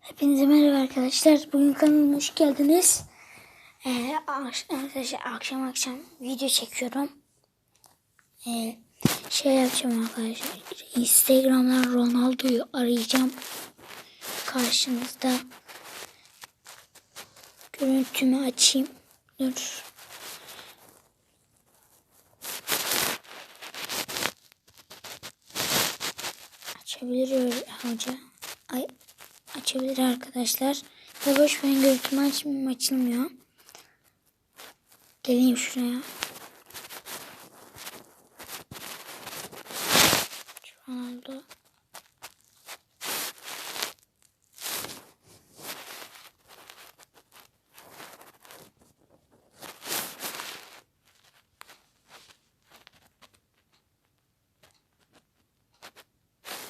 Hepinize merhaba arkadaşlar. Bugün kanalıma hoş geldiniz. Ee, arkadaşlar akşam akşam video çekiyorum. Ee, şey yapacağım arkadaşlar. Instagram'dan Ronaldo'yu arayacağım. Karşınızda. Görüntümü açayım. Dur. Açabilir hoca. Ay, açabilir arkadaşlar. Ya boş ben görüntümü açmayayım açılmıyor. Geleyim şuraya. Şu Ronaldo.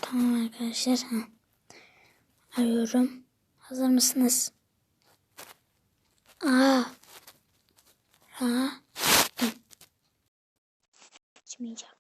Tamam arkadaşlar. Ha. Arıyorum. Hazır mısınız? Aa. Ha. Açmayacak.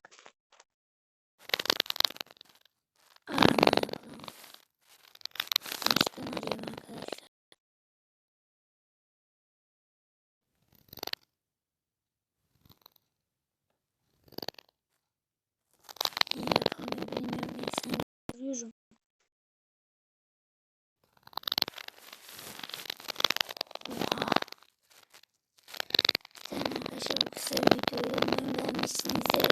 Arkadaşlar kısa umarım beğenmişsinizdir.